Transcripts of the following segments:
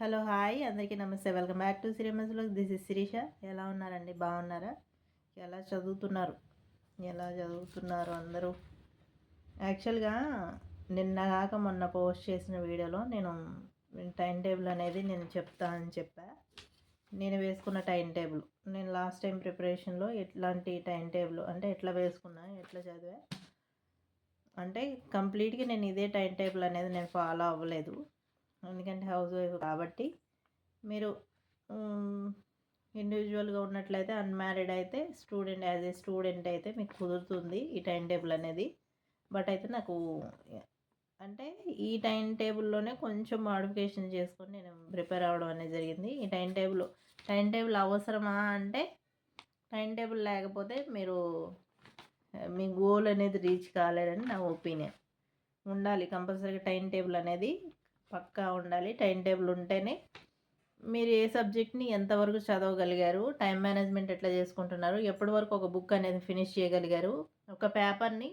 Hello hi అందరికీ నమస్తే. Welcome back to సిరిమస్లో దిస్ ఇస్ శిరీష. ఎలా ఉన్నారండి? బాగున్నారా? ఎలా చదువుతున్నారు? ఎలా చదువుతున్నారు అందరూ? యాక్చువల్గా నిన్న కాక మొన్న పోస్ట్ చేసిన వీడియోలో నేను టైం టేబుల్ అనేది నేను చెప్తా అని చెప్పా. నేను వేసుకున్న టైం టేబుల్. నేను లాస్ట్ టైం ప్రిపరేషన్లో ఎట్లాంటి టైం టేబుల్ అంటే ఎట్లా వేసుకున్నా ఎట్లా చదివా అంటే కంప్లీట్గా నేను ఇదే టైం టేబుల్ అనేది నేను ఫాలో అవ్వలేదు. ఎందుకంటే హౌస్ వైఫ్ కాబట్టి మీరు ఇండివిజువల్గా ఉన్నట్లయితే అన్మ్యారీడ్ అయితే స్టూడెంట్ యాజ్ ఏ స్టూడెంట్ అయితే మీకు కుదురుతుంది ఈ టైం టేబుల్ అనేది. బట్ అయితే నాకు అంటే ఈ టైం టేబుల్లోనే కొంచెం మాడిఫికేషన్ చేసుకొని నేను ప్రిపేర్ అవ్వడం అనేది జరిగింది. ఈ టైం టేబుల్ టైం టేబుల్ అవసరమా అంటే టైం టేబుల్ లేకపోతే మీరు మీ గోల్ అనేది రీచ్ కాలేదని నా ఒపీనియన్ ఉండాలి కంపల్సరీగా టైం టేబుల్ అనేది పక్కా ఉండాలి టైం టేబుల్ ఉంటేనే. మీరు ఏ సబ్జెక్ట్ని ఎంతవరకు చదవగలిగారు టైం మేనేజ్మెంట్ ఎట్లా చేసుకుంటున్నారు ఎప్పటి వరకు ఒక బుక్ అనేది ఫినిష్ చేయగలిగారు ఒక పేపర్ని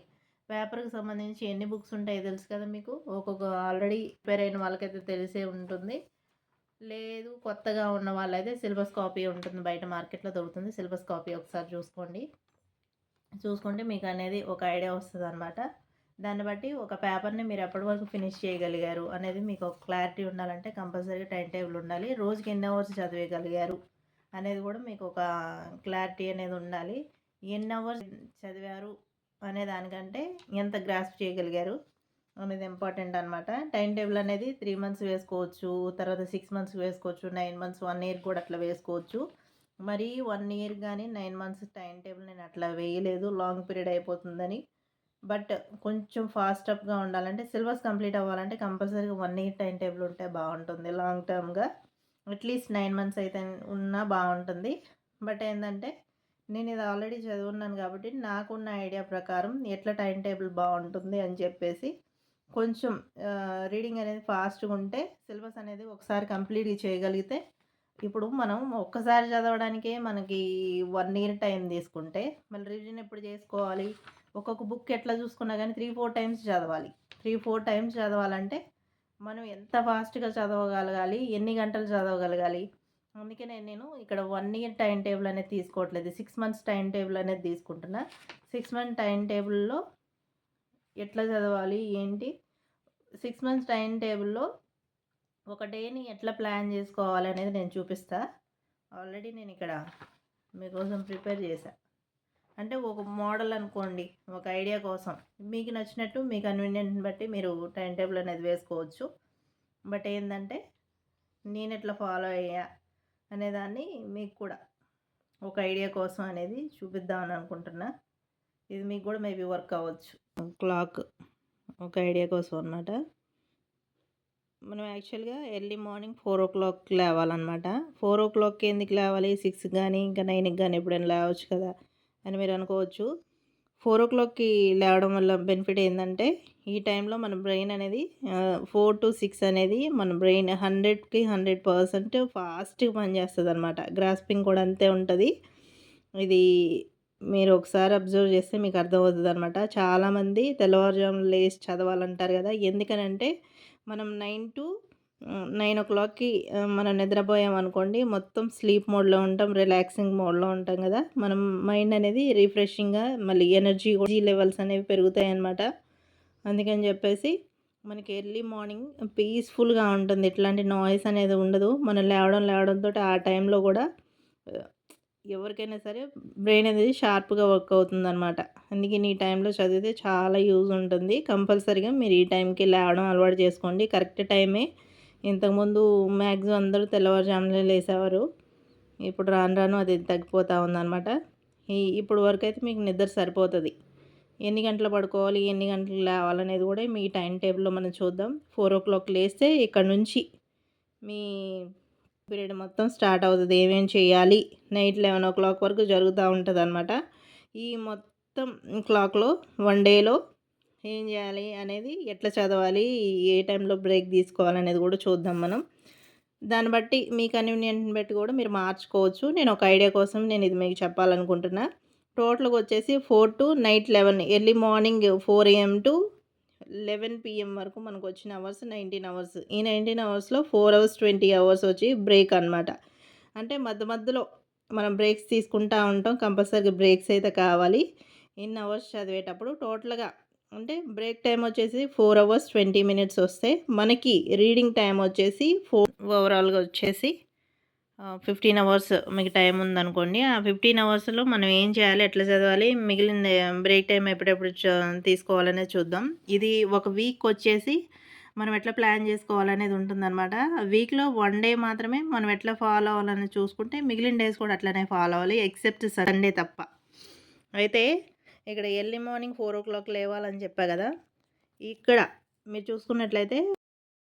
పేపర్కి సంబంధించి ఎన్ని బుక్స్ ఉంటాయో తెలుసు కదా మీకు? ఒక్కొక్క ఆల్రెడీ ప్రిపేర్ అయిన వాళ్ళకైతే తెలిసే ఉంటుంది. లేదు కొత్తగా ఉన్న వాళ్ళైతే సిలబస్ కాపీ ఉంటుంది బయట మార్కెట్లో దొరుకుతుంది సిలబస్ కాపీ ఒకసారి చూసుకోండి. చూసుకుంటే మీకు అనేది ఒక ఐడియా వస్తుంది అనమాట దాన్ని బట్టి ఒక పేపర్ని మీరు ఎప్పటి వరకు ఫినిష్ చేయగలిగారు అనేది మీకు ఒక క్లారిటీ ఉండాలంటే కంపల్సరీగా టైం టేబుల్ ఉండాలి. రోజుకి ఎన్ని అవర్స్ చదివేయగలిగారు అనేది కూడా మీకు ఒక క్లారిటీ అనేది ఉండాలి. ఎన్ని అవర్స్ చదివారు అనే దానికంటే ఎంత గ్రాస్ప్ చేయగలిగారు అనేది ఇంపార్టెంట్ అనమాట టైం టేబుల్ అనేది త్రీ మంత్స్ వేసుకోవచ్చు తర్వాత సిక్స్ మంత్స్ వేసుకోవచ్చు నైన్ మంత్స్ వన్ ఇయర్ కూడా అట్లా వేసుకోవచ్చు. మరి వన్ ఇయర్ కానీ నైన్ మంత్స్ టైం టేబుల్ నేను అట్లా వేయలేదు. లాంగ్ పీరియడ్ అయిపోతుందని బట్ కొంచెం ఫాస్ట్ అప్గా ఉండాలంటే సిలబస్ కంప్లీట్ అవ్వాలంటే కంపల్సరీగా వన్ ఇయర్ టైం టేబుల్ ఉంటే బాగుంటుంది. లాంగ్ టర్మ్గా అట్లీస్ట్ నైన్ మంత్స్ అయితే ఉన్నా బాగుంటుంది. బట్ ఏంటంటే నేను ఇది ఆల్రెడీ చదువున్నాను కాబట్టి నాకున్న ఐడియా ప్రకారం ఎట్లా టైం టేబుల్ బాగుంటుంది అని చెప్పేసి కొంచెం రీడింగ్ అనేది ఫాస్ట్గా ఉంటే సిలబస్ అనేది ఒకసారి కంప్లీట్గా చేయగలిగితే ఇప్పుడు మనం ఒక్కసారి చదవడానికే మనకి వన్ ఇయర్ టైం తీసుకుంటే మళ్ళీ రివిజన్ ఎప్పుడు చేసుకోవాలి? ఒక్కొక్క బుక్ ఎట్లా చూసుకున్నా కానీ త్రీ ఫోర్ టైమ్స్ చదవాలి. త్రీ ఫోర్ టైమ్స్ చదవాలంటే మనం ఎంత ఫాస్ట్గా చదవగలగాలి ఎన్ని గంటలు చదవగలగాలి? అందుకే నేను ఇక్కడ వన్ ఇయర్ టైం టేబుల్ అనేది తీసుకోవట్లేదు. సిక్స్ మంత్స్ టైం టేబుల్ అనేది తీసుకుంటున్నా. సిక్స్ మంత్ టైం టేబుల్లో ఎట్లా చదవాలి ఏంటి? సిక్స్ మంత్స్ టైం టేబుల్లో ఒక డేని ఎట్లా ప్లాన్ చేసుకోవాలి అనేది నేను చూపిస్తా. ఆల్రెడీ నేను ఇక్కడ మీకోసం ప్రిపేర్ చేశాను అంటే ఒక మోడల్ అనుకోండి ఒక ఐడియా కోసం. మీకు నచ్చినట్టు మీ కన్వీనియంట్ని బట్టి మీరు టైం టేబుల్ అనేది వేసుకోవచ్చు. బట్ ఏంటంటే నేను ఎట్లా ఫాలో అయ్యా అనేదాన్ని మీకు కూడా ఒక ఐడియా కోసం అనేది చూపిద్దామని అనుకుంటున్నా. ఇది మీకు కూడా మేబీ వర్క్ అవ్వచ్చు. క్లాక్ ఒక ఐడియా కోసం అనమాట మనం యాక్చువల్గా early morning four o'clock లేవాలన్నమాట. ఫోర్ ఓ క్లాక్కి ఎందుకు లేవాలి? సిక్స్ కానీ ఇంకా నైన్కి కానీ ఎప్పుడైనా లేవచ్చు కదా. అని మీరు అనుకోవచ్చు. ఫోర్ ఓ క్లాక్కి లేవడం వల్ల బెనిఫిట్ ఏంటంటే ఈ టైంలో మన బ్రెయిన్ అనేది ఫోర్ టు సిక్స్ అనేది మన బ్రెయిన్ హండ్రెడ్కి హండ్రెడ్ పర్సెంట్ ఫాస్ట్గా పనిచేస్తుంది అనమాట గ్రాస్పింగ్ కూడా అంతే ఉంటుంది. ఇది మీరు ఒకసారి అబ్జర్వ్ చేస్తే మీకు అర్థమవుతుంది అనమాట చాలామంది తెల్లవారుజామున లేచి చదవాలంటారు కదా ఎందుకనంటే మనం నైన్ టు నైన్ ఓ క్లాక్కి మనం నిద్రపోయాం అనుకోండి మొత్తం స్లీప్ మోడ్లో ఉంటాం రిలాక్సింగ్ మోడ్లో ఉంటాం కదా. మనం మైండ్ అనేది రిఫ్రెషింగ్గా మళ్ళీ ఎనర్జీ లెవెల్స్ అనేవి పెరుగుతాయి అన్నమాట అందుకని చెప్పేసి మనకి ఎర్లీ మార్నింగ్ పీస్ఫుల్గా ఉంటుంది. ఎట్లాంటి నాయిస్ అనేది ఉండదు. మనం లేవడం లేవడంతో ఆ టైంలో కూడా ఎవరికైనా సరే బ్రెయిన్ అనేది షార్ప్గా వర్క్ అవుతుంది అనమాట అందుకే ఈ టైంలో చదివితే చాలా యూజ్ ఉంటుంది. కంపల్సరీగా మీరు ఈ టైంకి లేవడం అలవాటు చేసుకోండి. కరెక్ట్ టైమే ఇంతకుముందు మ్యాక్సిమం అందరూ తెల్లవారుజామునే లేసేవారు. ఇప్పుడు రాను రాను అది తగ్గిపోతూ ఉందన్నమాట. ఈ ఇప్పుడు వరకు అయితే మీకు నిద్ర సరిపోతుంది. ఎన్ని గంటలు పడుకోవాలి ఎన్ని గంటలు లేవాలనేది కూడా మీ టైం టేబుల్లో మనం చూద్దాం. ఫోర్ ఓ క్లాక్ లేస్తే ఇక్కడ నుంచి మీ పీరియడ్ మొత్తం స్టార్ట్ అవుతుంది. ఏమేమి చేయాలి? నైట్ లెవెన్ ఓ క్లాక్ వరకు జరుగుతూ ఉంటుంది అనమాట ఈ మొత్తం క్లాక్లో వన్ డేలో ఏం చేయాలి అనేది ఎట్లా చదవాలి ఏ టైంలో బ్రేక్ తీసుకోవాలనేది కూడా చూద్దాం మనం. దాన్ని బట్టి మీ కన్వీనియంట్ని బట్టి కూడా మీరు మార్చుకోవచ్చు. నేను ఒక ఐడియా కోసం నేను ఇది మీకు చెప్పాలనుకుంటున్నా. టోటల్గా వచ్చేసి four to night eleven early morning four AM to eleven PM వరకు మనకు వచ్చిన అవర్స్ నైన్టీన్ అవర్స్. ఈ నైన్టీన్ అవర్స్లో ఫోర్ అవర్స్ ట్వంటీ అవర్స్ వచ్చి బ్రేక్ అనమాట అంటే మధ్య మధ్యలో మనం బ్రేక్స్ తీసుకుంటా ఉంటాం కంపల్సరీగా బ్రేక్స్ అయితే కావాలి. ఇన్ అవర్స్ చదివేటప్పుడు టోటల్గా అంటే బ్రేక్ టైం వచ్చేసి ఫోర్ అవర్స్ ట్వంటీ మినిట్స్ వస్తే మనకి రీడింగ్ టైం వచ్చేసి ఫోర్ ఓవరాల్గా వచ్చేసి ఫిఫ్టీన్ అవర్స్ మీకు టైం ఉందనుకోండి. ఆ ఫిఫ్టీన్ అవర్స్లో మనం ఏం చేయాలి ఎట్లా చదవాలి మిగిలిన బ్రేక్ టైం ఎప్పుడెప్పుడు తీసుకోవాలనేది చూద్దాం. ఇది ఒక వీక్ వచ్చేసి మనం ఎట్లా ప్లాన్ చేసుకోవాలనేది ఉంటుందన్నమాట. వీక్లో వన్ డే మాత్రమే మనం ఎట్లా ఫాలో అవ్వాలని చూసుకుంటే మిగిలిన డేస్ కూడా అట్లనే ఫాలో అవ్వాలి ఎక్సెప్ట్ సండే తప్ప. అయితే ఇక్కడ early morning four o'clock లేవాలని చెప్పా కదా. ఇక్కడ మీరు చూసుకున్నట్లయితే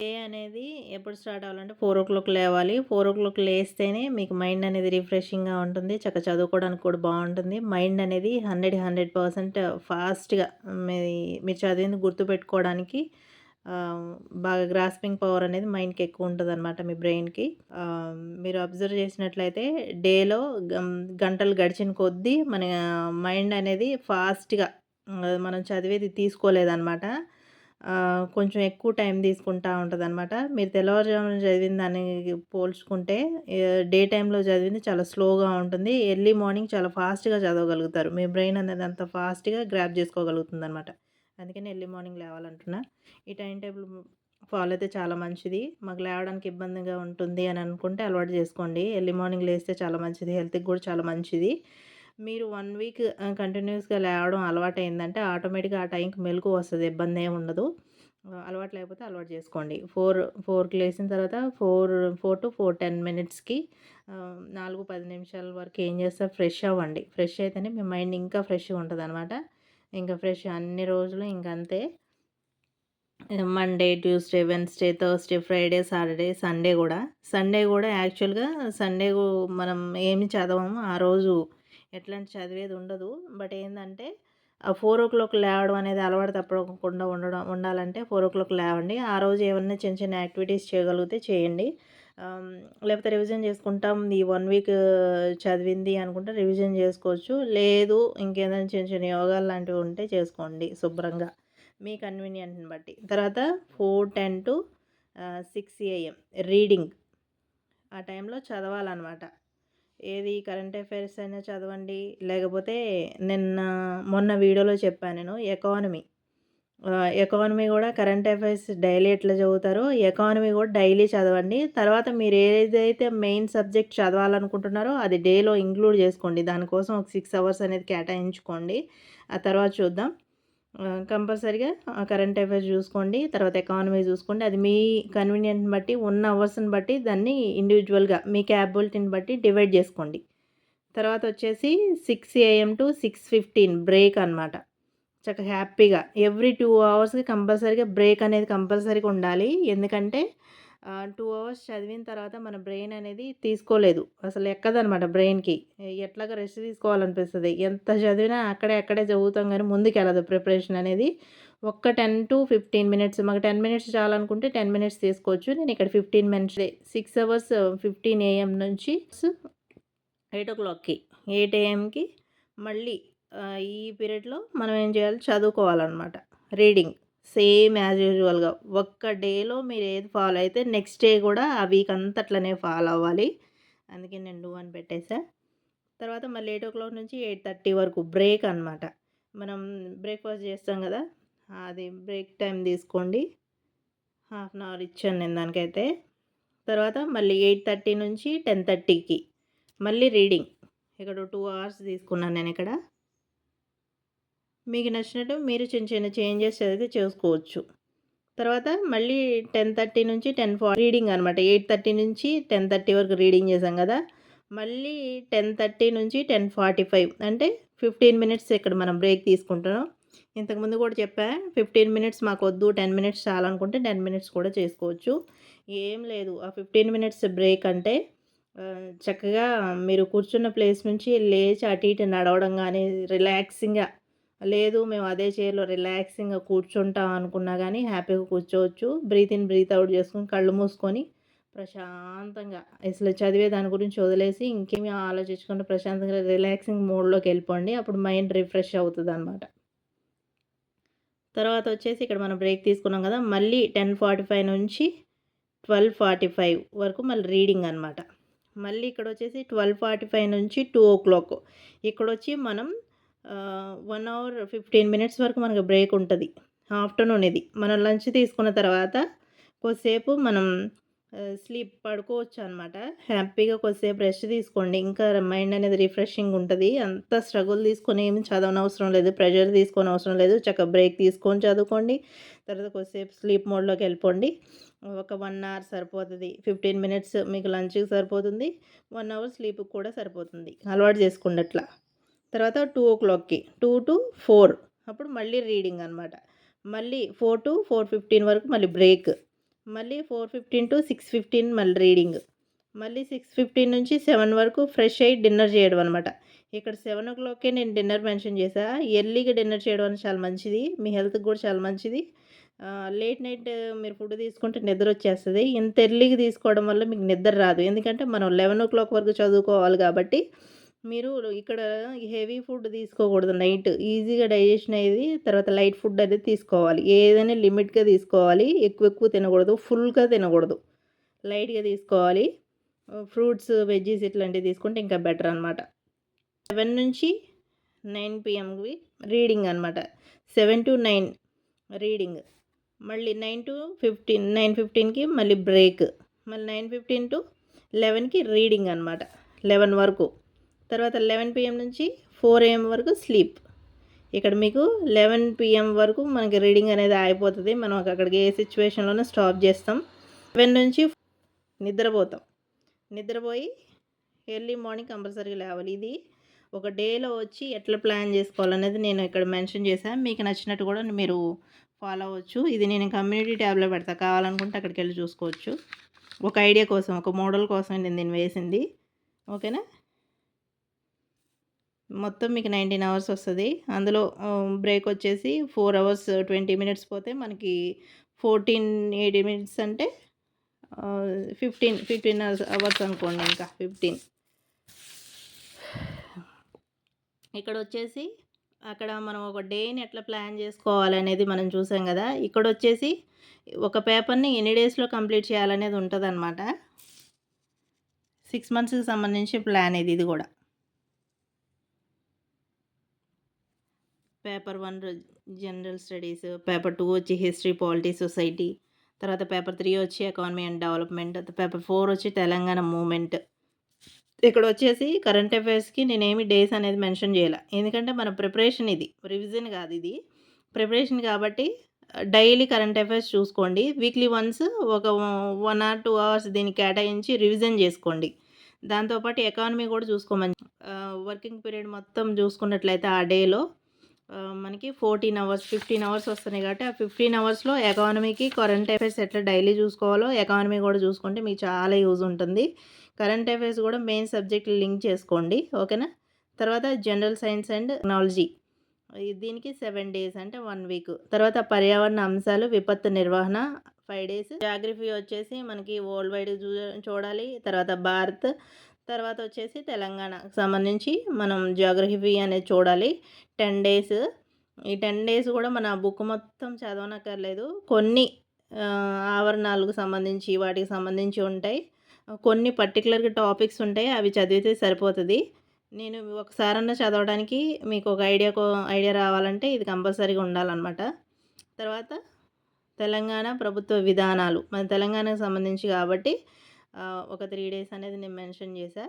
డే అనేది ఎప్పుడు స్టార్ట్ అవ్వాలంటే ఫోర్ ఓ క్లాక్ లేవాలి. ఫోర్ ఓ క్లాక్ లేస్తేనే మీకు మైండ్ అనేది రిఫ్రెషింగ్గా ఉంటుంది. చక్కగా చదువుకోవడానికి కూడా బాగుంటుంది. మైండ్ అనేది హండ్రెడ్ హండ్రెడ్ పర్సెంట్ ఫాస్ట్గా మీ మీరు చదివింది గుర్తుపెట్టుకోవడానికి బాగా గ్రాస్పింగ్ పవర్ అనేది మైండ్కి ఎక్కువ ఉంటుంది అనమాట మీ బ్రెయిన్కి మీరు అబ్జర్వ్ చేసినట్లయితే డేలో గంటలు గడిచిన కొద్దీ మన మైండ్ అనేది ఫాస్ట్గా మనం చదివేది తీసుకోలేదన్నమాట. కొంచెం ఎక్కువ టైం తీసుకుంటా ఉంటుందన్నమాట. మీరు తెల్లవారుజామున చదివిన దాన్ని పోల్చుకుంటే డే టైంలో చదివింది చాలా స్లోగా ఉంటుంది. ఎర్లీ మార్నింగ్ చాలా ఫాస్ట్గా చదవగలుగుతారు. మీ బ్రెయిన్ అనేది అంత ఫాస్ట్గా గ్రాప్ చేసుకోగలుగుతుంది అనమాట అందుకని ఎర్లీ మార్నింగ్ లేవాలంటున్నా. ఈ టైం టేబుల్ ఫాలో అయితే చాలా మంచిది. మాకు లేవడానికి ఇబ్బందిగా ఉంటుంది అని అనుకుంటే అలవాటు చేసుకోండి. ఎర్లీ మార్నింగ్ లేస్తే చాలా మంచిది. హెల్త్కి కూడా చాలా మంచిది. మీరు వన్ వీక్ కంటిన్యూస్గా లేవడం అలవాటు అయిందంటే ఆటోమేటిక్గా ఆ టైంకి మెలకు వస్తుంది. ఇబ్బంది ఏమి ఉండదు. అలవాటు లేకపోతే అలవాటు చేసుకోండి. ఫోర్ ఫోర్కి లేచిన తర్వాత four four to four ten మినిట్స్కి నాలుగు పది నిమిషాల వరకు ఏం చేస్తారు ఫ్రెష్ అవ్వండి. ఫ్రెష్ అయితేనే మీ మైండ్ ఇంకా ఫ్రెష్గా ఉంటుంది అనమాట ఇంకా ఫ్రెష్ అన్ని రోజులు ఇంక అంతే Monday Tuesday Wednesday Thursday Friday Saturday Sunday కూడా. సండే కూడా యాక్చువల్గా సండే మనం ఏమి చదవము. ఆ రోజు ఎట్లాంటి చదివేది ఉండదు. బట్ ఏంటంటే ఆ ఫోర్ ఓ క్లాక్ లేవడం అనేది అలవాటు తప్పకుండా ఉండడం ఉండాలంటే ఫోర్ ఓ క్లాక్ లేవండి. ఆ రోజు ఏమన్నా చిన్న చిన్న యాక్టివిటీస్ చేయగలిగితే చేయండి. లేకపోతే రివిజన్ చేసుకుంటాం ఈ వన్ వీక్ చదివింది అనుకుంటే రివిజన్ చేసుకోవచ్చు. లేదు ఇంకేదైనా చిన్న చిన్న యోగాలు లాంటివి ఉంటే చేసుకోండి శుభ్రంగా. మీ కన్వీనియంట్ని బట్టి. తర్వాత four ten to six AM reading ఆ టైంలో చదవాలన్నమాట. ఏది కరెంట్ అఫైర్స్ అయినా చదవండి. లేకపోతే నిన్న మొన్న వీడియోలో చెప్పాను నేను ఎకానమీ ఎకానమీ కూడా కరెంట్ అఫైర్స్ డైలీ ఎట్లా చదువుతారో ఎకానమీ కూడా డైలీ చదవండి. తర్వాత మీరు ఏదైతే మెయిన్ సబ్జెక్ట్ చదవాలనుకుంటున్నారో అది డేలో ఇంక్లూడ్ చేసుకోండి. దానికోసం ఒక సిక్స్ అవర్స్ అనేది కేటాయించుకోండి. ఆ తర్వాత చూద్దాం. కంపల్సరీగా కరెంట్ అఫైర్స్ చూసుకోండి. తర్వాత ఎకానమీ చూసుకోండి. అది మీ కన్వీనియంట్ని బట్టి ఉన్న అవర్స్ని బట్టి దాన్ని ఇండివిజువల్గా మీ క్యాపబిలిటీని బట్టి డివైడ్ చేసుకోండి. తర్వాత వచ్చేసి six AM to six fifteen break అనమాట చక్కగా హ్యాపీగా. ఎవ్రీ టూ అవర్స్కి కంపల్సరీగా బ్రేక్ అనేది కంపల్సరీగా ఉండాలి. ఎందుకంటే టూ అవర్స్ చదివిన తర్వాత మన బ్రెయిన్ అనేది తీసుకోలేదు. అసలు ఎక్కదనమాట బ్రెయిన్కి. ఎట్లాగా రెస్ట్ తీసుకోవాలనిపిస్తుంది? ఎంత చదివినా అక్కడే అక్కడే చదువుతాం కానీ ముందుకు వెళ్ళదు ప్రిపరేషన్ అనేది. ఒక్క టెన్ టు ఫిఫ్టీన్ మినిట్స్ మాకు టెన్ మినిట్స్ చాలనుకుంటే టెన్ మినిట్స్ తీసుకోవచ్చు. నేను ఇక్కడ fifteen minutes six hours fifteen AM నుంచి ఎయిట్ ఓ క్లాక్కి ఎయిట్ ఏఎంకి మళ్ళీ ఈ పీరియడ్లో మనం ఏం చేయాలి? చదువుకోవాలన్నమాట. రీడింగ్. సేమ్ యాజ్ యూజువల్గా. ఒక్క డేలో మీరు ఏది ఫాలో అయితే నెక్స్ట్ డే కూడా ఆ వీక్ అంతట్లనే ఫాలో అవ్వాలి. అందుకే నేను డూ అని పెట్టేసా తర్వాత మళ్ళీ ఎయిట్ ఓ క్లాక్ నుంచి ఎయిట్ థర్టీ వరకు బ్రేక్ అనమాట మనం బ్రేక్ఫాస్ట్ చేస్తాం కదా? అది బ్రేక్ టైం తీసుకోండి. హాఫ్ అన్ అవర్ ఇచ్చాను నేను దానికైతే. తర్వాత మళ్ళీ ఎయిట్ థర్టీ నుంచి టెన్ థర్టీకి మళ్ళీ రీడింగ్. ఇక్కడ టూ అవర్స్ తీసుకున్నాను నేను ఇక్కడ. మీకు నచ్చినట్టు మీరు చిన్న చిన్న చేంజెస్ అయితే చేసుకోవచ్చు. తర్వాత మళ్ళీ టెన్ థర్టీ నుంచి టెన్ ఫార్ రీడింగ్ అనమాట ఎయిట్ థర్టీ నుంచి టెన్ థర్టీ వరకు రీడింగ్ చేసాం కదా. మళ్ళీ టెన్ థర్టీ నుంచి టెన్ ఫార్టీ ఫైవ్ అంటే ఫిఫ్టీన్ మినిట్స్ ఇక్కడ మనం బ్రేక్ తీసుకుంటున్నాం. ఇంతకుముందు కూడా చెప్పా ఫిఫ్టీన్ మినిట్స్ మాకు వద్దు టెన్ మినిట్స్ చాలనుకుంటే టెన్ మినిట్స్ కూడా చేసుకోవచ్చు. ఏం లేదు ఆ ఫిఫ్టీన్ మినిట్స్ బ్రేక్ అంటే చక్కగా మీరు కూర్చున్న ప్లేస్ నుంచి లేచి అటు ఇటు నడవడం కానీ రిలాక్సింగ్గా లేదు మేము అదే చైర్లో రిలాక్సింగ్గా కూర్చుంటాం అనుకున్నా కానీ హ్యాపీగా కూర్చోవచ్చు. బ్రీత్ ఇన్ బ్రీత్ అవుట్ చేసుకుని కళ్ళు మూసుకొని ప్రశాంతంగా అసలు చదివే దాని గురించి వదిలేసి ఇంకేమీ ఆలోచించకుండా ప్రశాంతంగా రిలాక్సింగ్ మోడ్లోకి వెళ్ళిపోండి. అప్పుడు మైండ్ రిఫ్రెష్ అవుతుంది అనమాట తర్వాత వచ్చేసి ఇక్కడ మనం బ్రేక్ తీసుకున్నాం కదా మళ్ళీ టెన్ ఫార్టీ ఫైవ్ నుంచి ట్వెల్వ్ ఫార్టీ ఫైవ్ వరకు మళ్ళీ రీడింగ్ అనమాట మళ్ళీ ఇక్కడ వచ్చేసి ట్వెల్వ్ ఫార్టీ ఫైవ్ నుంచి టూ ఓ క్లాక్ ఇక్కడ వచ్చి మనం వన్ అవర్ ఫిఫ్టీన్ మినిట్స్ వరకు మనకు బ్రేక్ ఉంటుంది. ఆఫ్టర్నూన్ ఇది. మనం లంచ్ తీసుకున్న తర్వాత కొద్దిసేపు మనం స్లీప్ పడుకోవచ్చు అనమాట హ్యాపీగా కొద్దిసేపు రెస్ట్ తీసుకోండి. ఇంకా మైండ్ అనేది రిఫ్రెషింగ్ ఉంటుంది. అంత స్ట్రగుల్ తీసుకొని ఏమి చదవని అవసరం లేదు. ప్రెషర్ తీసుకొని అవసరం లేదు. చక్క బ్రేక్ తీసుకొని చదువుకోండి. తర్వాత కొద్దిసేపు స్లీప్ మోడ్లోకి వెళ్ళిపోండి. ఒక వన్ అవర్ సరిపోతుంది. ఫిఫ్టీన్ మినిట్స్ మీకు లంచ్కి సరిపోతుంది. వన్ అవర్ స్లీప్కి కూడా సరిపోతుంది. అలవాటు చేసుకోండి అట్లా. తర్వాత టూ ఓ క్లాక్కి టూ టు ఫోర్ అప్పుడు మళ్ళీ రీడింగ్ అనమాట మళ్ళీ ఫోర్ టు ఫోర్ ఫిఫ్టీన్ వరకు మళ్ళీ బ్రేక్ మళ్ళీ four fifteen to six fifteen మళ్ళీ రీడింగ్ మళ్ళీ సిక్స్ ఫిఫ్టీన్ నుంచి సెవెన్ వరకు ఫ్రెష్ అయ్యి డిన్నర్ చేయడం అనమాట ఇక్కడ సెవెన్ ఓ క్లాక్కే నేను డిన్నర్ మెన్షన్ చేసా ఎర్లీగా డిన్నర్ చేయడం అనేది చాలా మంచిది. మీ హెల్త్కి కూడా చాలా మంచిది. లేట్ నైట్ మీరు ఫుడ్ తీసుకుంటే నిద్ర వచ్చేస్తుంది. ఇంత ఎర్లీగా తీసుకోవడం వల్ల మీకు నిద్ర రాదు. ఎందుకంటే మనం లెవెన్ ఓ క్లాక్ వరకు చదువుకోవాలి కాబట్టి మీరు ఇక్కడ హెవీ ఫుడ్ తీసుకోకూడదు. నైట్ ఈజీగా డైజెషన్ అయ్యేది తర్వాత లైట్ ఫుడ్ అనేది తీసుకోవాలి. ఏదైనా లిమిట్గా తీసుకోవాలి. ఎక్కువ ఎక్కువ తినకూడదు. ఫుల్గా తినకూడదు. లైట్గా తీసుకోవాలి. ఫ్రూట్స్ వెజ్జీస్ ఇట్లాంటివి తీసుకుంటే ఇంకా బెటర్ అనమాట సెవెన్ నుంచి నైన్ పిఎంకి రీడింగ్ అనమాట సెవెన్ టు నైన్ రీడింగ్. మళ్ళీ నైన్ టు ఫిఫ్టీన్ నైన్ ఫిఫ్టీన్కి మళ్ళీ బ్రేక్. మళ్ళీ నైన్ ఫిఫ్టీన్ టు లెవెన్కి రీడింగ్ అనమాట లెవెన్ వరకు. తర్వాత లెవెన్ పిఎం నుంచి ఫోర్ ఏఎం వరకు స్లీప్ ఇక్కడ మీకు లెవెన్ పిఎం వరకు మనకి రీడింగ్ అనేది అయిపోతుంది మనం అక్కడికి ఏ సిచ్యువేషన్లోనే స్టాప్ చేస్తాం. లెవెన్ నుంచి నిద్రపోతాం. నిద్రపోయి ఎర్లీ మార్నింగ్ కంపల్సరీగా లేవాలి. ఇది ఒక డేలో వచ్చి ఎట్లా ప్లాన్ చేసుకోవాలనేది నేను ఇక్కడ మెన్షన్ చేశాను మీకు నచ్చినట్టు కూడా మీరు ఫాలో అవ్వచ్చు. ఇది నేను కమ్యూనిటీ ట్యాబ్లో పెడతా. కావాలనుకుంటే అక్కడికి వెళ్ళి చూసుకోవచ్చు. ఒక ఐడియా కోసం ఒక మోడల్ కోసం నేను దీన్ని వేసింది. ఓకేనా మొత్తం మీకు నైన్టీన్ అవర్స్ వస్తుంది. అందులో బ్రేక్ వచ్చేసి ఫోర్ అవర్స్ ట్వంటీ మినిట్స్ పోతే మనకి ఫోర్టీన్ ఎయిటీ మినిట్స్ అంటే ఫిఫ్టీన్ ఫిఫ్టీన్ అవర్స్ అనుకోండి ఇంకా ఫిఫ్టీన్. ఇక్కడ వచ్చేసి అక్కడ మనం ఒక డేని ఎట్లా ప్లాన్ చేసుకోవాలనేది మనం చూసాం కదా. ఇక్కడ వచ్చేసి ఒక పేపర్ని ఎన్ని డేస్లో కంప్లీట్ చేయాలనేది ఉంటుంది అనమాట సిక్స్ మంత్స్కి సంబంధించి ప్లాన్ ఇది ఇది కూడా. Paper one general studies paper two వచ్చి హిస్టరీ పాలిటీ సొసైటీ తర్వాత పేపర్ త్రీ వచ్చి economy and development paper four వచ్చి తెలంగాణ మూమెంట్. ఇక్కడ వచ్చేసి కరెంట్ అఫైర్స్కి నేనేమి డేస్ అనేది మెన్షన్ చేయాలి. ఎందుకంటే మన ప్రిపరేషన్ ఇది రివిజన్ కాదు ఇది. ప్రిపరేషన్ కాబట్టి డైలీ కరెంట్ అఫైర్స్ చూసుకోండి. వీక్లీ వన్స్ ఒక వన్ ఆర్ టూ అవర్స్ దీన్ని కేటాయించి రివిజన్ చేసుకోండి. దాంతోపాటు ఎకానమీ కూడా చూసుకోమని వర్కింగ్ పీరియడ్ మొత్తం చూసుకున్నట్లయితే ఆ డేలో మనకి ఫోర్టీన్ అవర్స్ ఫిఫ్టీన్ అవర్స్ వస్తున్నాయి కాబట్టి ఆ ఫిఫ్టీన్ అవర్స్లో ఎకానమీకి కరెంట్ అఫైర్స్ ఎట్లా డైలీ చూసుకోవాలో ఎకానమీ కూడా చూసుకుంటే మీకు చాలా యూజ్ ఉంటుంది. కరెంట్ అఫైర్స్ కూడా మెయిన్ సబ్జెక్ట్ లింక్ చేసుకోండి. ఓకేనా? తర్వాత జనరల్ సైన్స్ అండ్ టెక్నాలజీ. దీనికి సెవెన్ డేస్ అంటే వన్ వీక్. తర్వాత పర్యావరణ అంశాలు విపత్తు నిర్వహణ ఫైవ్ డేస్. జాగ్రఫీ వచ్చేసి మనకి వరల్డ్ వైడ్ చూ చూడాలి. తర్వాత భారత్ తర్వాత వచ్చేసి తెలంగాణకు సంబంధించి మనం జాగ్రఫీ అనేది చూడాలి. Ten days. ఈ టెన్ డేస్ కూడా మన బుక్ మొత్తం చదవనక్కర్లేదు. కొన్ని ఆవరణాలకు సంబంధించి వాటికి సంబంధించి ఉంటాయి. కొన్ని పర్టికులర్గా టాపిక్స్ ఉంటాయి. అవి చదివితే సరిపోతుంది. నేను ఒకసారన్నా చదవడానికి మీకు ఒక ఐడియా ఐడియా రావాలంటే ఇది కంపల్సరీగా ఉండాలన్నమాట. తర్వాత తెలంగాణ ప్రభుత్వ విధానాలు. మన తెలంగాణకు సంబంధించి కాబట్టి ఒక త్రీ డేస్ అనేది నేను మెన్షన్ చేశా.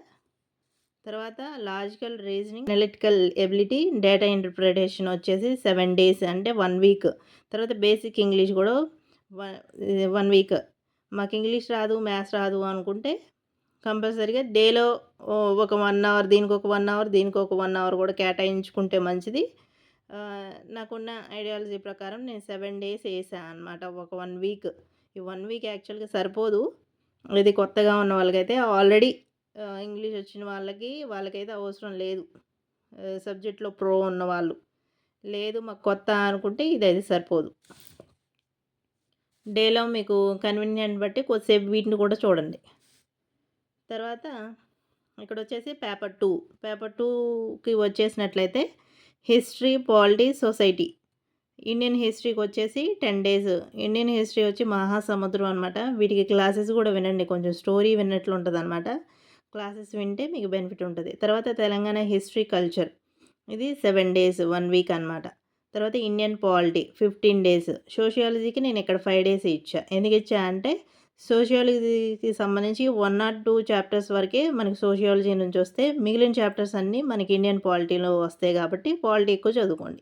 తర్వాత logical reasoning analytical ability data interpretation వచ్చేసి సెవెన్ డేస్ అంటే వన్ వీక్. తర్వాత బేసిక్ ఇంగ్లీష్ కూడా వన్ వీక్. మాకు ఇంగ్లీష్ రాదు మ్యాథ్స్ రాదు అనుకుంటే కంపల్సరీగా డేలో ఒక వన్ అవర్ దీనికి ఒక వన్ అవర్ దీనికి ఒక వన్ అవర్ కూడా కేటాయించుకుంటే మంచిది. నాకున్న ఐడియాలజీ ప్రకారం నేను సెవెన్ డేస్ వేసాను అనమాట ఒక వన్ వీక్. ఈ వన్ వీక్ యాక్చువల్గా సరిపోదు. ఇది కొత్తగా ఉన్న వాళ్ళకైతే ఆల్రెడీ ఇంగ్లీష్ వచ్చిన వాళ్ళకి వాళ్ళకైతే అవసరం లేదు. సబ్జెక్ట్లో ప్రో ఉన్న వాళ్ళు. లేదు మాకు కొత్త అనుకుంటే ఇది అయితే సరిపోదు. డేలో మీకు కన్వీనియంట్ బట్టి కొద్దిసేపు వీటిని కూడా చూడండి. తర్వాత ఇక్కడ వచ్చేసి పేపర్ టూ. పేపర్ టూకి వచ్చేసినట్లయితే హిస్టరీ పాలిటీ సొసైటీ. ఇండియన్ హిస్టరీకి వచ్చేసి టెన్ డేస్. ఇండియన్ హిస్టరీ వచ్చి మహాసముద్రం అనమాట వీటికి క్లాసెస్ కూడా వినండి. కొంచెం స్టోరీ విన్నట్లు ఉంటుంది అనమాట క్లాసెస్ వింటే మీకు బెనిఫిట్ ఉంటుంది. తర్వాత తెలంగాణ హిస్టరీ కల్చర్. ఇది సెవెన్ డేస్ వన్ వీక్ అనమాట తర్వాత ఇండియన్ పాలిటీ ఫిఫ్టీన్ డేస్. సోషియాలజీకి నేను ఇక్కడ ఫైవ్ డేస్ ఇచ్చా. ఎందుకు ఇచ్చా అంటే సోషియాలజీకి సంబంధించి వన్ నాట్ టూ చాప్టర్స్ వరకే మనకి సోషియాలజీ నుంచి వస్తే మిగిలిన చాప్టర్స్ అన్నీ మనకి ఇండియన్ పాలిటీలో వస్తాయి కాబట్టి పాలిటీ ఎక్కువ చదువుకోండి.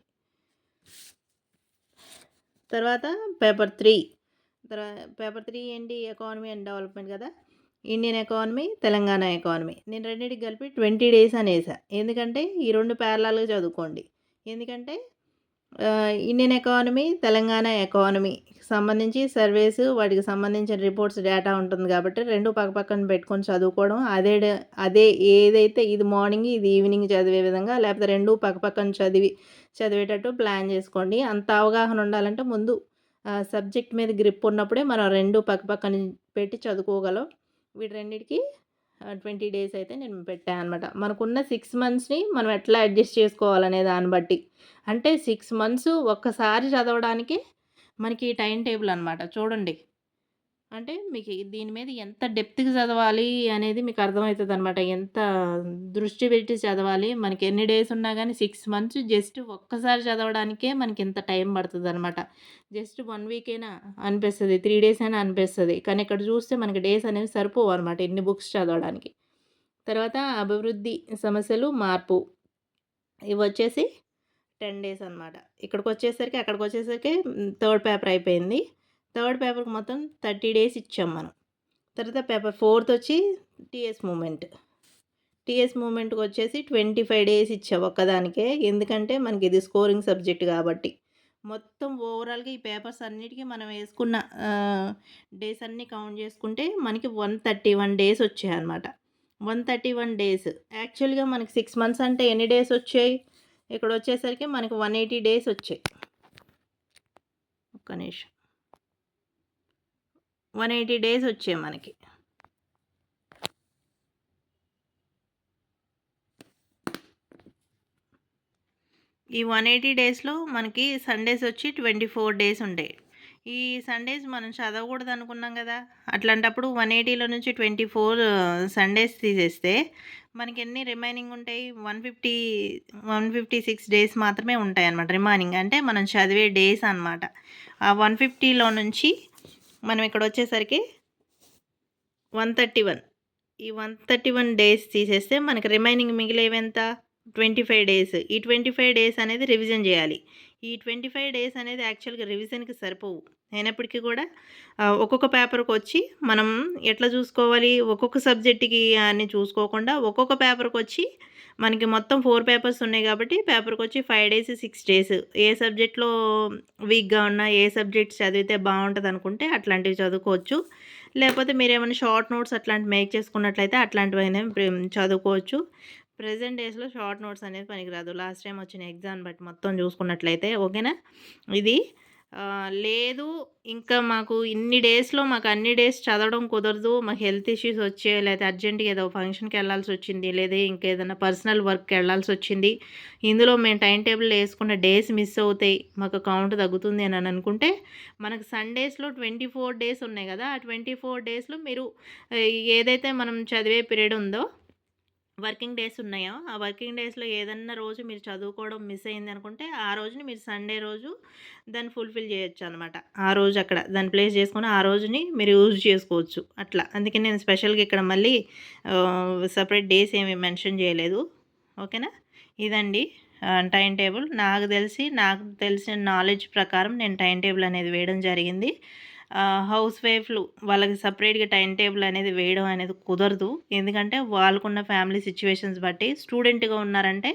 తర్వాత పేపర్ త్రీ. తర్వాత పేపర్ త్రీ ఏంటి? ఎకానమీ అండ్ డెవలప్మెంట్ కదా? Indian economy Telangana economy. నేను రెండింటికి కలిపి ట్వంటీ డేస్ అని వేసా ఎందుకంటే ఈ రెండు ప్యారలాల్గా చదువుకోండి. ఎందుకంటే ఇండియన్ ఎకానమీ తెలంగాణ ఎకానమీ సంబంధించి సర్వేస్ వాటికి సంబంధించిన రిపోర్ట్స్ డేటా ఉంటుంది కాబట్టి రెండు పక్క పక్కన పెట్టుకొని చదువుకోవడం అదే అదే ఏదైతే ఇది మార్నింగ్ ఇది ఈవినింగ్ చదివే విధంగా లేకపోతే రెండు పక్క పక్కన చదివి చదివేటట్టు ప్లాన్ చేసుకోండి. అంత అవగాహన ఉండాలంటే ముందు సబ్జెక్ట్ మీద గ్రిప్ ఉన్నప్పుడే మనం రెండు పక్క పక్కన పెట్టి చదువుకోగలం. వీటి రెండింటికి ట్వంటీ డేస్ అయితే నేను పెట్టాను అనమాట మనకున్న సిక్స్ మంత్స్ని మనం ఎట్లా అడ్జస్ట్ చేసుకోవాలనే దాన్ని బట్టి. అంటే సిక్స్ మంత్స్ ఒక్కసారి చదవడానికి మనకి టైం టేబుల్ అనమాట చూడండి. అంటే మీకు దీని మీద ఎంత డెప్త్కి చదవాలి అనేది మీకు అర్థమవుతుంది అనమాట ఎంత దృష్టి పెట్టి చదవాలి మనకి ఎన్ని డేస్ ఉన్నా కానీ సిక్స్ మంత్స్ జస్ట్ ఒక్కసారి చదవడానికే మనకి ఎంత టైం పడుతుంది అనమాట జస్ట్ వన్ వీక్ అయినా అనిపిస్తుంది త్రీ డేస్ అయినా అనిపిస్తుంది. కానీ ఇక్కడ చూస్తే మనకి డేస్ అనేవి సరిపోవు అనమాట ఎన్ని బుక్స్ చదవడానికి. తర్వాత అభివృద్ధి సమస్యలు మార్పు. ఇవి వచ్చేసి టెన్ డేస్ అనమాట ఇక్కడికి వచ్చేసరికి అక్కడికి వచ్చేసరికి థర్డ్ పేపర్ అయిపోయింది. థర్డ్ పేపర్కి మొత్తం థర్టీ డేస్ ఇచ్చాం మనం. తర్వాత పేపర్ ఫోర్త్ వచ్చి టీఎస్ మూమెంట్. టీఎస్ మూమెంట్కి వచ్చేసి ట్వంటీ ఫైవ్ డేస్ ఇచ్చాం ఒక్కదానికే. ఎందుకంటే మనకి ఇది స్కోరింగ్ సబ్జెక్ట్ కాబట్టి. మొత్తం ఓవరాల్గా ఈ పేపర్స్ అన్నిటికీ మనం వేసుకున్న డేస్ అన్నీ కౌంట్ చేసుకుంటే మనకి వన్ థర్టీ వన్ డేస్ వచ్చాయి అనమాట వన్ థర్టీ వన్ డేస్. యాక్చువల్గా మనకి సిక్స్ మంత్స్ అంటే ఎన్ని డేస్ వచ్చాయి? ఇక్కడ వచ్చేసరికి మనకి వన్ ఎయిటీ డేస్ వచ్చాయి. ఒక్క నిమిషం. వన్ ఎయిటీ డేస్ వచ్చాయి మనకి. ఈ వన్ ఎయిటీ డేస్లో మనకి సండేస్ వచ్చి ట్వంటీ ఫోర్ డేస్ ఉంటాయి ఈ సండేస్ మనం చదవకూడదు అనుకున్నాం కదా అట్లాంటప్పుడు వన్ ఎయిటీలో నుంచి ట్వంటీ ఫోర్ సండేస్ తీసేస్తే మనకి ఎన్ని రిమైనింగ్ ఉంటాయి? One fifty one fifty six days మాత్రమే ఉంటాయి అన్నమాట రిమైనింగ్ అంటే మనం చదివే డేస్ అనమాట ఆ వన్ ఫిఫ్టీలో నుంచి మనం ఇక్కడ వచ్చేసరికి వన్ థర్టీ వన్. ఈ వన్ థర్టీ వన్ డేస్ తీసేస్తే మనకి రిమైనింగ్ మిగిలేవెంత? Twenty five days. ఈ ట్వంటీ ఫైవ్ డేస్ అనేది రివిజన్ చేయాలి. ఈ ట్వంటీ ఫైవ్ డేస్ అనేది యాక్చువల్గా రివిజన్కి సరిపోవు. అయినప్పటికీ కూడా ఒక్కొక్క పేపర్కి వచ్చి మనం ఎట్లా చూసుకోవాలి ఒక్కొక్క సబ్జెక్ట్కి అని చూసుకోకుండా ఒక్కొక్క పేపర్కి వచ్చి మనకి మొత్తం ఫోర్ పేపర్స్ ఉన్నాయి కాబట్టి పేపర్కి వచ్చి ఫైవ్ డేస్ సిక్స్ డేస్ ఏ సబ్జెక్ట్లో వీక్గా ఉన్నా ఏ సబ్జెక్ట్ చదివితే బాగుంటుంది అనుకుంటే అట్లాంటివి చదువుకోవచ్చు. లేకపోతే మీరు ఏమైనా షార్ట్ నోట్స్ అట్లాంటివి మేక్ చేసుకున్నట్లయితే అట్లాంటివైనా చదువుకోవచ్చు. ప్రజెంట్ డేస్లో షార్ట్ నోట్స్ అనేది పనికిరాదు. లాస్ట్ టైం వచ్చిన ఎగ్జామ్ బట్టి మొత్తం చూసుకున్నట్లయితే ఓకేనా? ఇది లేదు. ఇంకా మాకు ఇన్ని డేస్లో మాకు అన్ని డేస్ చదవడం కుదరదు. మాకు హెల్త్ ఇష్యూస్ వచ్చే లేదా అర్జెంట్గా ఏదో ఫంక్షన్కి వెళ్ళాల్సి వచ్చింది లేదా ఇంకేదైనా పర్సనల్ వర్క్కి వెళ్ళాల్సి వచ్చింది. ఇందులో మేము టైం టేబుల్ వేసుకున్న డేస్ మిస్ అవుతాయి. మాకు కౌంట్ తగ్గుతుంది అని అనుకుంటే మనకు సండేస్లో ట్వంటీ ఫోర్ డేస్ ఉన్నాయి కదా. ఆ ట్వంటీ ఫోర్ డేస్లో మీరు ఏదైతే మనం చదివే పీరియడ్ ఉందో వర్కింగ్ డేస్ ఉన్నాయో? ఆ వర్కింగ్ డేస్లో ఏదన్నా రోజు మీరు చదువుకోవడం మిస్ అయింది అనుకుంటే ఆ రోజుని మీరు సండే రోజు దాన్ని ఫుల్ఫిల్ చేయొచ్చు అనమాట ఆ రోజు అక్కడ దాన్ని ప్లేస్ చేసుకొని ఆ రోజుని మీరు యూజ్ చేసుకోవచ్చు. అట్లా. అందుకే నేను స్పెషల్గా ఇక్కడ మళ్ళీ సపరేట్ డేస్ ఏమి మెన్షన్ చేయలేదు. ఓకేనా? ఇదండి. Time table. నాకు తెలిసి నాకు తెలిసిన నాలెడ్జ్ ప్రకారం నేను టైం టేబుల్ అనేది వేయడం జరిగింది. హౌస్ వైఫ్లు వాళ్ళకి సపరేట్గా టైం టేబుల్ అనేది వేయడం అనేది కుదరదు. ఎందుకంటే వాళ్ళకున్న ఫ్యామిలీ సిచ్యువేషన్స్ బట్టి స్టూడెంట్గా ఉన్నారంటే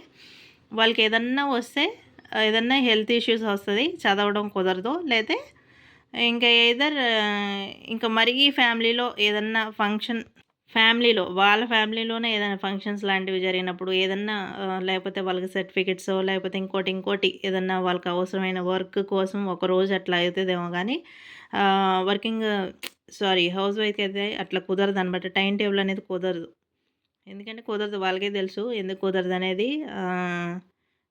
వాళ్ళకి ఏదన్నా వస్తే ఏదన్నా హెల్త్ ఇష్యూస్ వస్తుంది చదవడం కుదరదు. లేతే ఇంకా ఏదర్ ఇంకా మరీ ఫ్యామిలీలో ఏదన్నా ఫంక్షన్ ఫ్యామిలీలో వాళ్ళ ఫ్యామిలీలోనే ఏదైనా ఫంక్షన్స్ లాంటివి జరిగినప్పుడు ఏదన్నా లేకపోతే వాళ్ళకి సర్టిఫికెట్స్ లేకపోతే ఇంకోటి ఇంకోటి ఏదన్నా వాళ్ళకి అవసరమైన వర్క్ కోసం ఒక రోజు అట్లా అవుతుందేమో కానీ వర్కింగ్ సారీ హౌస్ వైఫ్ అయితే అట్లా కుదరదు అనమాట టైం టేబుల్ అనేది కుదరదు. ఎందుకంటే కుదరదు వాళ్ళకే తెలుసు ఎందుకు కుదరదు అనేది.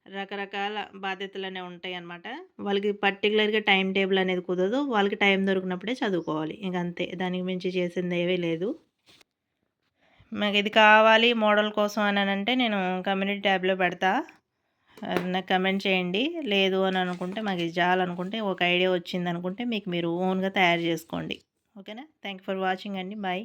రకరకాల బాధ్యతలు అనేవి ఉంటాయి అన్నమాట. వాళ్ళకి పర్టికులర్గా టైం టేబుల్ అనేది కుదరదు. వాళ్ళకి టైం దొరికినప్పుడే చదువుకోవాలి. ఇంక అంతే. దానికి మించి చేసింది ఏమీ లేదు. మాకు ఇది కావాలి మోడల్ కోసం అని అంటే నేను కమ్యూనిటీ ట్యాబ్లో పెడతా. నాకు కమెంట్ చేయండి. లేదు అని అనుకుంటే మాకు ఇది చాలనుకుంటే ఒక ఐడియా వచ్చింది అనుకుంటే మీకు మీరు ఓన్గా తయారు చేసుకోండి. ఓకేనా థ్యాంక్ ఫర్ వాచింగ్ అండి. బాయ్